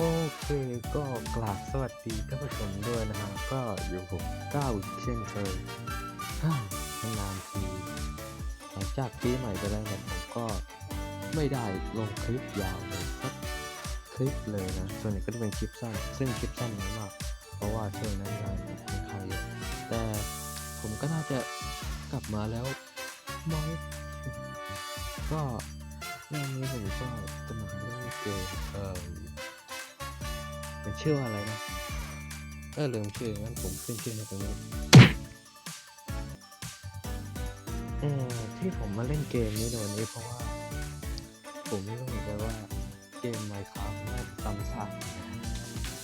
โอเคก็กราบสวัสดีท่านผู้ชมด้วยนะฮะก็อยู่ผมก้าวอีกเช่นเคยฮ่านานทีหลังจากปีใหม่ไปแล้วเนี่ยผมก็ไม่ได้ลงคลิปยาวเลยสักคลิปเลยนะส่วนใหญ่ก็จะเป็นคลิปสั้น ซึ่งคลิปสั้นน้อยมาก เพราะว่าช่วงนั้นงานค่อนข้างเยอะแต่ผมก็น่าจะกลับมาแล้วมั้งก็เรื่องนี้ผมก็จะมาเล่นเกมเอ่อ มันชื่อว่าอะไรนะเออลืมชื่องั้นผมขึ้นชื่อในตรงนี้เออที่ผมมาเล่นเกมนี้ในวันนี้เพราะว่า ผมไม่รู้เหมือนกันว่าเกม Minecraft น่าซ้ำซาก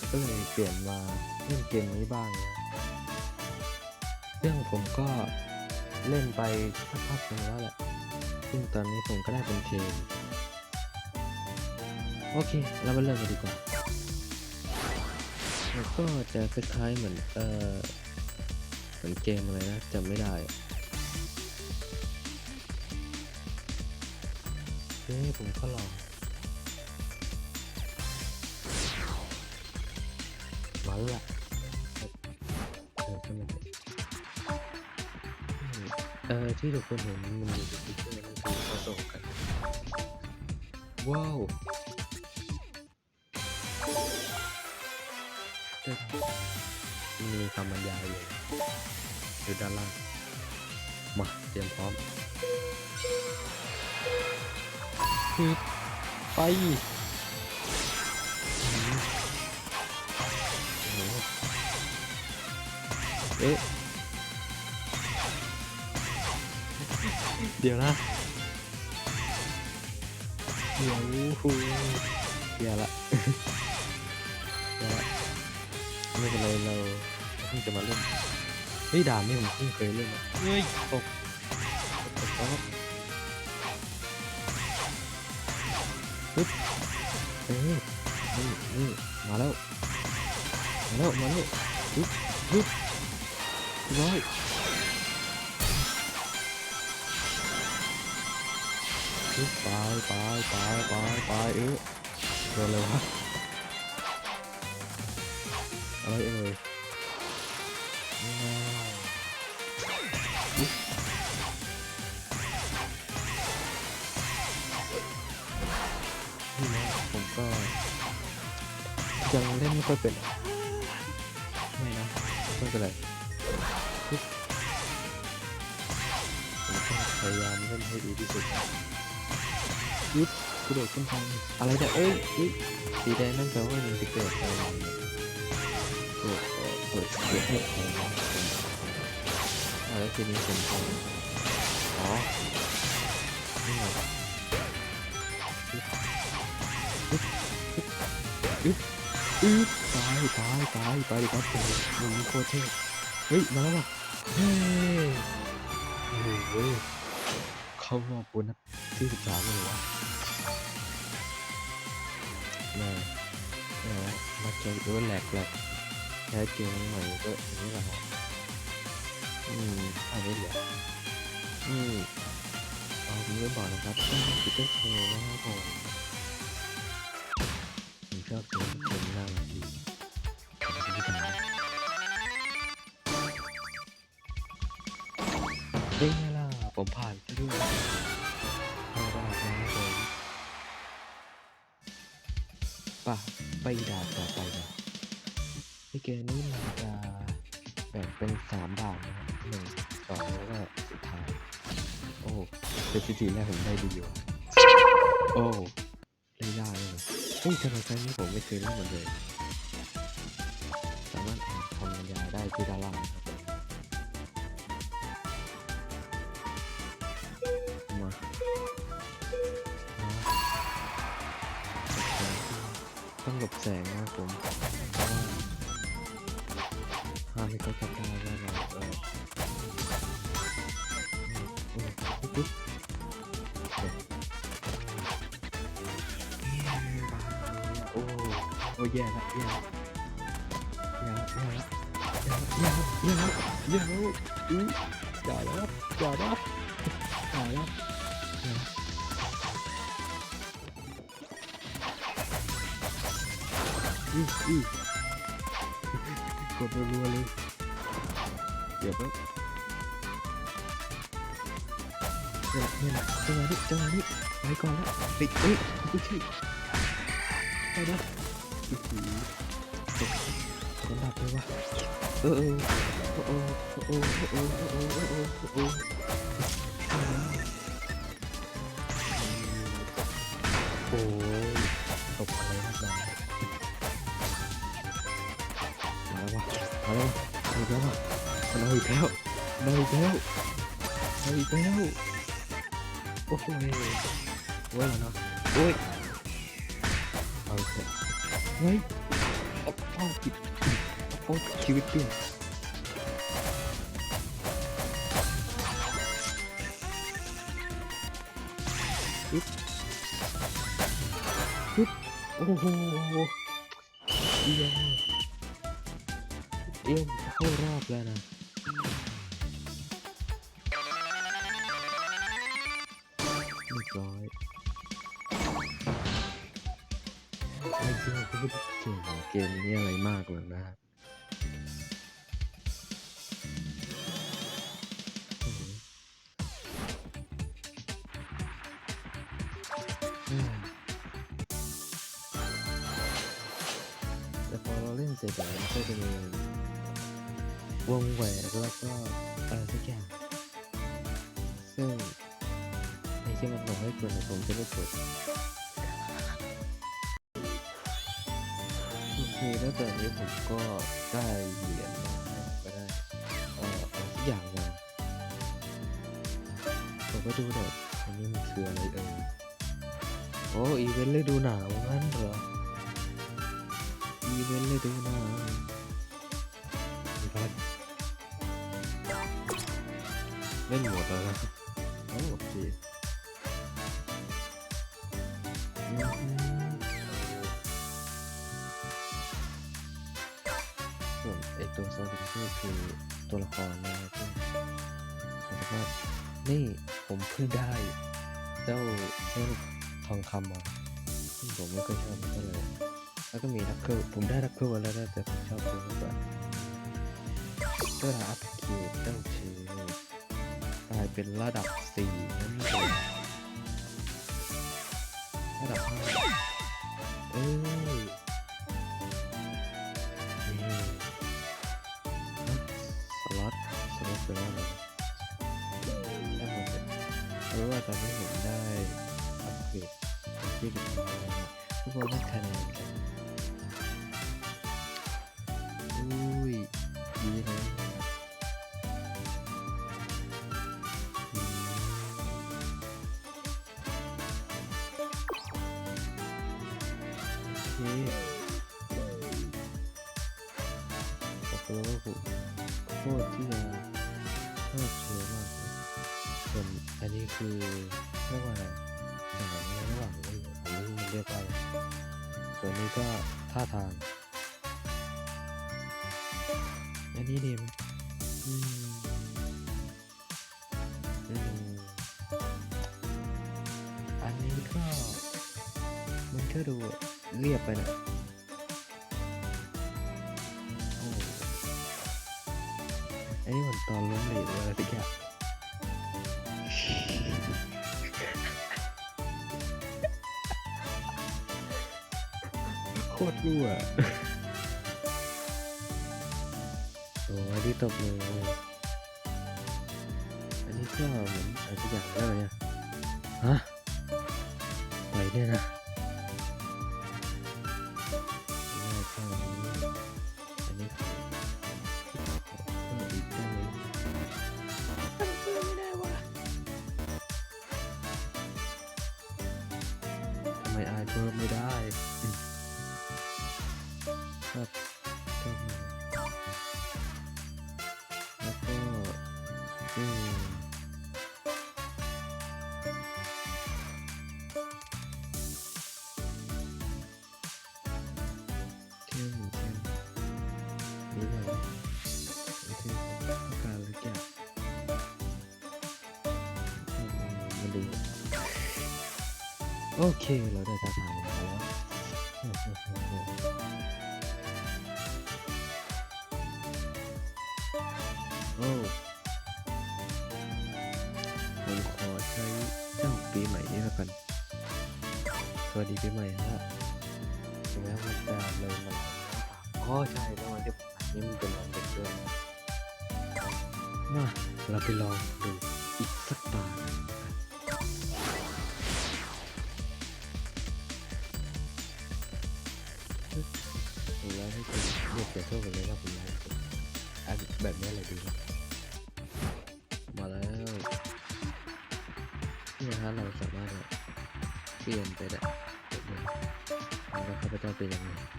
ก็เลยเปลี่ยนมาเล่นเกมนี้บ้างนะซึ่งผมก็เล่นไปสักพักหนึ่งแล้วแหละ ซึ่งตอนนี้ผมก็ได้เป็นทีม โอเค เรามาเริ่มกันดีกว่า มันก็จะคล้ายๆเหมือนเออเหมือนเกมอะไรนะจำไม่ได้เฮ้ยผมก็ลองมันละเออใช่ไหมเออที่ทุกคนเห็นมันมีสติ๊กเกอร์นั่นคือเขาส่งกัน ว้าว มีคำบรรยายเลยอยู่ด้านล่าง มาเตรียมพร้อมคือไปเอ๊ะ เดี๋ยวนะ เดี๋ยวหูเดี๋ยวละเดี๋ยวละ เป็นไรเราเพิ่งจะมาเล่นเฮ้ยด่านนี่ผมเพิ่งเคยเล่นนะเฮ้ยตกตกตกปึ๊บเอ้ยนี่นี่มาแล้วมาแล้วมาแล้วปึ๊บปึ๊บร้อยปึ๊บไปไปไปไปไปเอ๊ะโดนเลยวะ อะไรเอ่ยว้าวนี่นะผมก็ยังเล่นไม่ค่อยเป็น ไม่นะไม่เป็นไรปึ๊บผมก็พยายามเล่นให้ดีที่สุดนะยึดกระโดดขึ้นทางอะไรเนี่ยเอ้ยเอ้ยสีแดงนั่นแปลว่ามันจะเกิดอะไร กิดเกิดให้ใครนะผมแล้วทีนี้ผมทำอ๋อนี่ไงอึ๊บอึ๊บตายตายตายตายดิครับโอ้โหมึงโคตรเท่เฮ้ยมาแล้วว่ะเฮ้ยโอ้โหเข้ารอบโบนัสที่สิบสามเลยวะแม่แม่มาเจอโด้วยแหลกแหลก แค่เกมใหม่ก็อย่างนี้แหละฮะอืมอันนี้เหลืออืมเอาไม่บอกนะครับต้องติดเตอร์โชว์นะครับผมผมชอบเกมเกมน้ามันดีที่ทำเป็นไงล่ะผมผ่านไปด้วยเข้ารอบนะครับผมป่ะไปด่าต่อไปนะ ในเกมนี้มันจะแบ่งเป็นสามด่านนะครับหนึ่งสองแล้วก็สุดท้าย โอ้สถิติแรกผมได้ดีอยู่โอ้ได้ได้เลยเฮ้ยทำไมครั้งนี้ผมไม่เคยเล่นมันเลยสามารถอ่านคำบรรยายได้ที่ด้านล่างนะครับมาต้องหลบแสงนะผม ข้าไม่ก็จับได้ว่าเราเออปุ๊บโอ้โอ้แย่ละแย่ละแย่ละแย่ละแย่ละแย่ละอู้จ่ายแล้วจ่ายแล้วจ่ายแล้วอืออือ ดรัวๆเลยเดี๋ยวแป๊บเนี่ยแหละเนี่ยแหละจังหวะนี้จังหวะนี้ไปก่อนละติดเอ้ยกูชื่อไปนะโอ้โหตกตกอันดับเลยวะเออเออโอ้โอ้โอ้โอ้โอ้โอ้โอ้ อีกแล้วมาอีกแล้วมาอีกแล้วโอ้โหเว้ยแล้วเนาะโอ้ยเอาเถอะเฮ้ยเอาเอาผิดเอาชีวิตเปลี่ยนปึ๊บปึ๊บโอ้โหเยี่ยมเยี่ยมเข้ารอบแล้วนะ มนี้อะไรมากหรอกนะครับโอ้โหเอ้ยแต่พอเราเล่นเสร็จแล้วก็จะมีวงแหวนแล้วก็อะไรสักอย่างซึ่งไม่ใช่มันบอกให้กดนผมจะไม่กด แล้วตอนนี้ผมก็ได้เหรียญมาก็ได้เอ่อเอาทุกอย่างมาผมก็ดูหน่อยอันนี้มันคืออะไรเอ่ยโอ้อีเวนต์ฤดูหนาวงั้นเหรออีเวนต์ฤดูหนาวมีพัดเล่นหมดแล้วนะครับโอเค ตัวโซลิก็คือตัวละครนะครับซึ่งแล้วก็นี่ผมเพิ่งได้เจ้าเส้นทองคำมาซึ่งผมไม่เคยชอบมันเท่าไหร่แล้วก็มีดักเกิลผมได้ดักเกิลมาแล้วนะแต่ผมชอบตัวนี้กว่าเจ้าอัพคิวเจ้าเชกลายเป็นระดับสี่นั่นเองระดับห้าเอ้ย bu arada kare yapacağım. อันนี้ดีไหมอืมอืมอันนี้ก็ มันก็ดูเรียบไปหนะโอ้ไอ้นี่มันตอนล้มเหลวอะไรสักอย่างโคตรรั่ว ที่ตบมืออันนี้ก็เหมือนอะไรสักอย่างแล้วเนี่ยฮะไปเนี่ยนะ้วยโอเคการอะไแกมาดูโอเคเราได้ตาทางแล้วโอ้ผมขอใช้เจ้าปีใหม่นี้ละกันสวัสดีปีใหม่ฮะแล้วมันจะเลยมันอ๋อใช่แล้วมันจะ นี้มันเป็นวันเด็กด้วยมาเราไปลองดูอีกสักตาผมอยาให้คุณเรียกเสียโชคกันเลยนะผมอยากให้คุณอันแบบนี้เลยดีนะมาแล้วนี่นะฮะเราสามารถเปลี่ยนไปได้แบบนี้แล้วข้าพเจ้าเป็นยังไง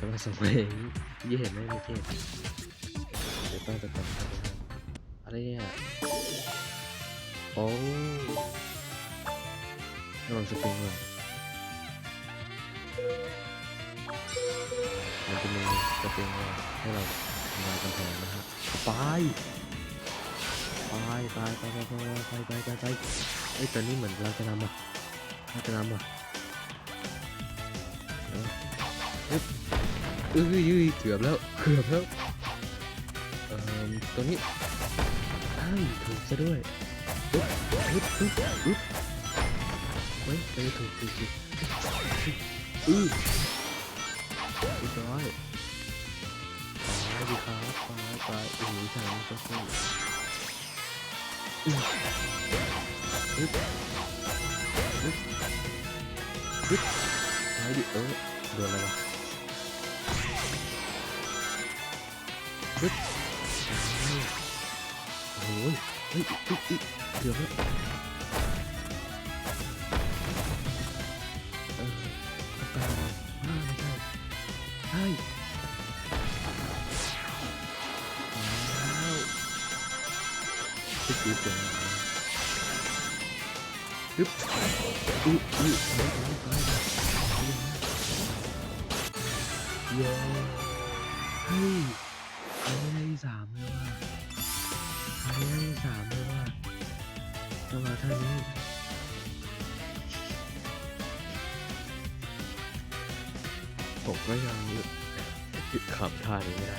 สมัยสมัยยี่เห็นไหมเมื่อกี้เดี๋ยวต้องตะโกลับอะไรเนี่ยโอ้เราสปริงเลยมันจะมีสปริงเลยให้เราทำลายกำแพงนะฮะไปไปไปไปไปไปไปไปไปไปเอ้ตอนนี้เหมือนเราจะนำอะเราจะนำอะ อ้ยเอ้ยเกือบแล้วเกือบแล้วเอ่อตรงนี้อ้าวถูกซะด้วยอึ๊บอึ๊บอึ๊บอึ๊บเฮ้ยไปถูกถูกถูกอือเรียบร้อยไปดีครับไปไปโอ้โหทางนี้ก็สู้อืออึ๊บอึ๊บอึ๊บไปดิเออโดนอะไรวะ ปึ๊บโอ้ยเฮ้ยเดี๋ยวล้วเออตายไม่ใช่ใช่ปึ๊บปึ๊บปึ๊บอุ๊ยอุ๊ยไปไปไปเย้เฮ้ ผมก็ยังหยุดขำท่านี้ไม่ได้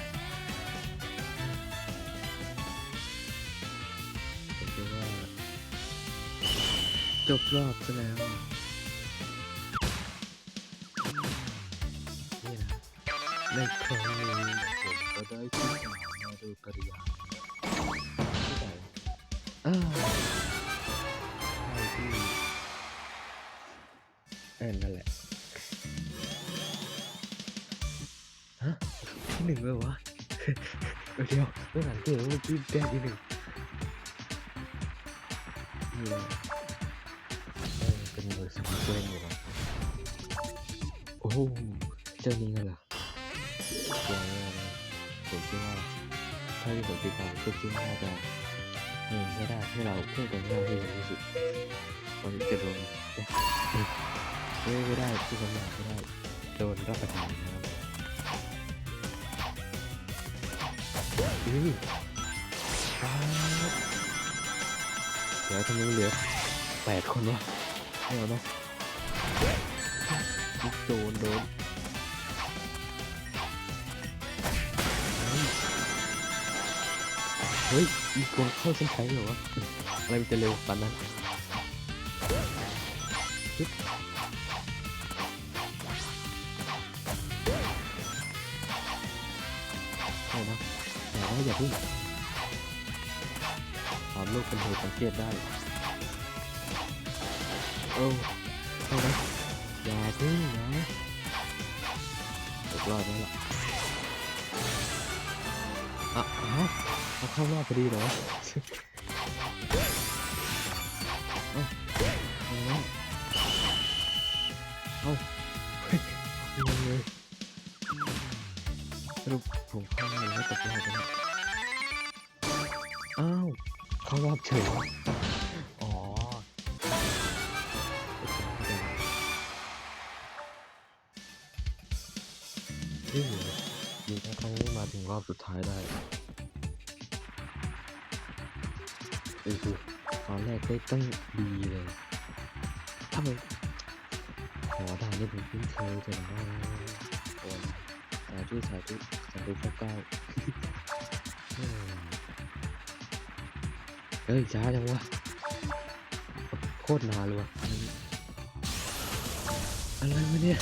ผมคิดว่าจบรอบซะแล้วอะนี่นะในครั้งนี้ผมก็ได้ที่สามมาโดยปริยายที่ไหนอ่าใช่ที่เออนั่นแหละ ที่หนึ่งเลยวะเดี๋ยวเดี๋ยวไม่สังเกตว่าเมื่อกี้แก้ที่หนึ่งนี่แหละเออเป็นเบอร์สมาร์ทเล่นอยู่นะโอ้โหเจ้านี้กันเหรอตัวนี้นะผมคิดว่าถ้าที่ผมคิดว่าก็คิดว่าน่าจะเออไม่ได้ให้เราเพิ่มเป็นหน้าที่ดีที่สุดตอนนี้จะโดนไม่ไม่ได้ที่ผมอยากไม่ได้โดนรับประทานนะครับ อุ้ยครับเดี๋ยวทำไมเหลือแปดคนวะไม่เอาเนาะโดนโดนเฮ้ยอีกคนเข้าเส้นชัยเหรอวะอะไรมันจะเร็วขนาดนั้น แต่ว่าอย่าพิ่งความโลกเป็นเหตุสังเกตได้ โอ้เข้านะอย่าพิ่งนะตกรอบแล้วล่ะอะอ้าวเอาเข้ารอบพอดีเหรอเอาเอาเอาเฮ้ยงเลยสรุปผมเข้ารอบหรือว่าตกรอบกันเบเฉยอ๋อโอเคเข้าใจแล้วนี่ดีนะครั้งนี้มาถึงรอบสุดท้ายได้โอ้โหตอนแรกได้ตั้งดีเลยทำไมขอด่าเนี่ยผมคุ้นเคยแต่ว่าโอ้ยสาธุสาธุสาธุข้าเก้าอืม เฮ้ยช้าจังวะโคตรนานเลยวะอะไรวะเนี่ย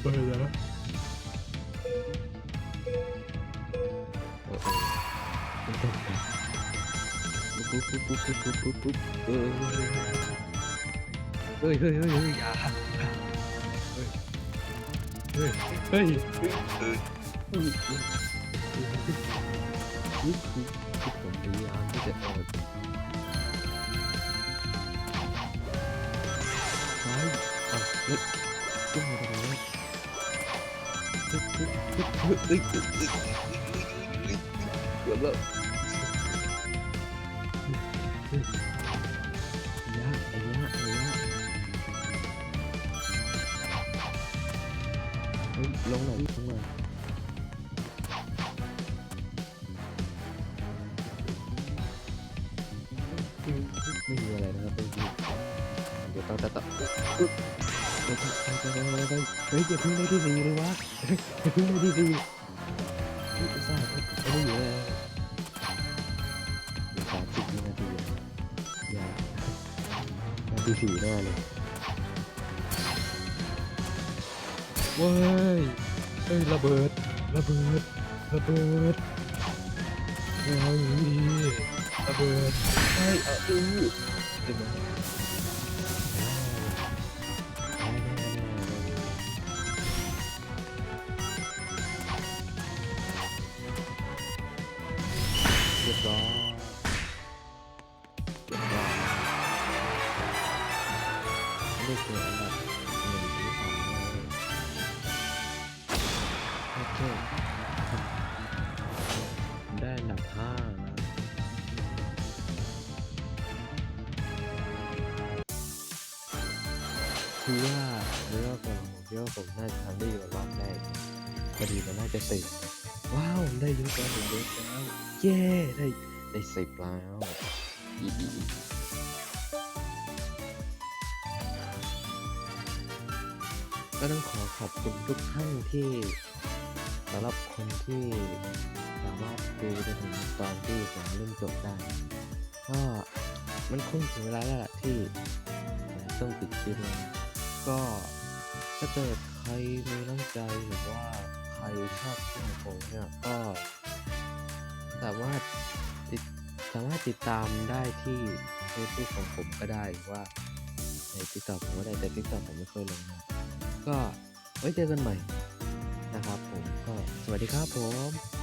เปิดแล้วโอ้โหมันต้องไปปุ๊บปุ๊บปุ๊บปุ๊บปุ๊บปุ๊บปุ๊บเออเฮ้ยเฮ้ยเฮ้ยเฮ้ยอย่าเฮ้ยเฮ้ยเฮ้ยเฮ้ยเฮ้ย นี่คือที่ผมพยายามที่จะเออใช่เอาแล้วขึ้นมาตรงนี้ปึ๊บปึ๊บปึ๊บปึ๊บเอ้ยเอ้ยเอ้ยเอ้ยเกือบแล้ว นาทีสี่แน่เลยเว้ยเฮ้ยระเบิด ระเบิด ระเบิดโอ้ยระเบิดเฮ้ยเอาอื้อเดี๋ยวนะ ผมน่าจะทำได้อยู่รอบแรกพอดีมันน่าจะสิบว้าวได้เยอะกว่าหนึ่งเด็กแล้วเย้ได้ได้สิบแล้วอีก็ต้องขอขอบคุณทุกท่านที่สำหรับคนที่สามารถดูจนถึงตอนที่ผมเล่นจบได้ก็มันคงถึงเวลาแล้วล่ะที่ผมต้องปิดคลิปแล้วก็ ถ้าเกิดใครมีน้ำใจหรือว่าใครชอบคลิปของผมเนี่ยก็สามารถติดสามารถติดตามได้ที่เฟซบุ๊กของผมก็ได้ว่าในติ๊กต็อกผมก็ได้แต่ติ๊กต็อกผมไม่ค่อยลงนะก็ไว้เจอกันใหม่นะครับผมก็สวัสดีครับผม